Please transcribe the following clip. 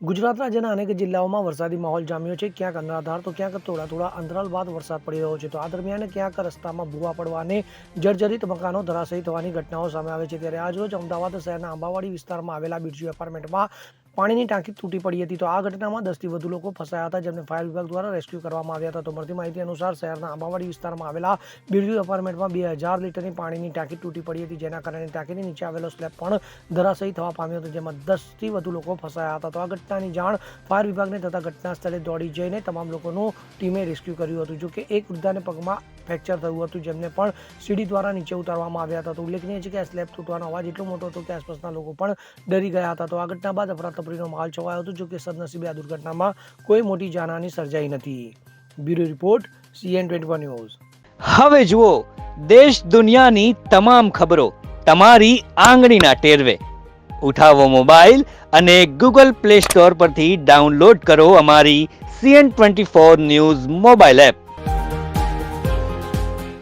ગુજરાત રાજ્યના અનેક જિલ્લાઓમાં વરસાદી માહોલ જામ્યો છે, ક્યાંક અનરાધાર તો ક્યાંક થોડા થોડા અંતરાલ બાદ વરસાદ પડી રહ્યો છે. તો આ દરમિયાન ક્યાંક રસ્તામાં ભૂવા પડવાને જર્જરિત મકાનો ધરાશયી થવાની ઘટનાઓ સામે આવે છે. ત્યારે આજરોજ અમદાવાદ શહેરના આંબાવાડી વિસ્તારમાં આવેલા બિરજુ એપાર્ટમેન્ટમાં પાણીની ટાંકી તૂટી પડી હતી તો આ ઘટનામાં દસથી વધુ લોકો ફસાયા હતા જેમને ફાયર વિભાગ દ્વારા રેસ્ક્યુ કરવામાં આવ્યા હતા તો મળતી માહિતી અનુસાર શહેરના આંબાવાડી વિસ્તારમાં આવેલા બિરજુ એપાર્ટમેન્ટમાં બે હજાર લીટરની પાણીની ટાંકી તૂટી પડી હતી જેના કારણે ટાંકીની નીચે આવેલો સ્લેબ પણ ધરાશયી થવા પામ્યો હતો જેમાં દસથી વધુ લોકો ફસાયા હતા તો આ ઘટનાની જાણ ફાયર વિભાગને થતાં ઘટના સ્થળે દોડી જઈને તમામ લોકોનું ટીમે રેસ્ક્યુ કર્યું હતું જોકે એક વૃદ્ધાને પગમાં ફ્રેક્ચર થયું હતું જેમને પણ સીડી દ્વારા નીચે ઉતારવામાં આવ્યા હતા તો ઉલ્લેખનીય છે કે આ સ્લેબ તૂટવાનો અવાજ એટલો મોટો હતો કે આસપાસના લોકો પણ ડરી ગયા હતા તો આ ઘટના બાદ અફરાતફરીનો માલ છવાયો હતો જોકે સદનસીબે આ દુર્ઘટનામાં કોઈ મોટી જાનહાની સર્જાઈ નથી. Bureau report CN twenty news. હવે જુઓ, દેશ દુનિયાની તમામ ખબરો તમારી આંગળીના ટેરવે. ઉઠાવો મોબાઈલ અને ગૂગલ પ્લે સ્ટોર પરથી ડાઉનલોડ કરો અમારી CN twenty four news mobile app.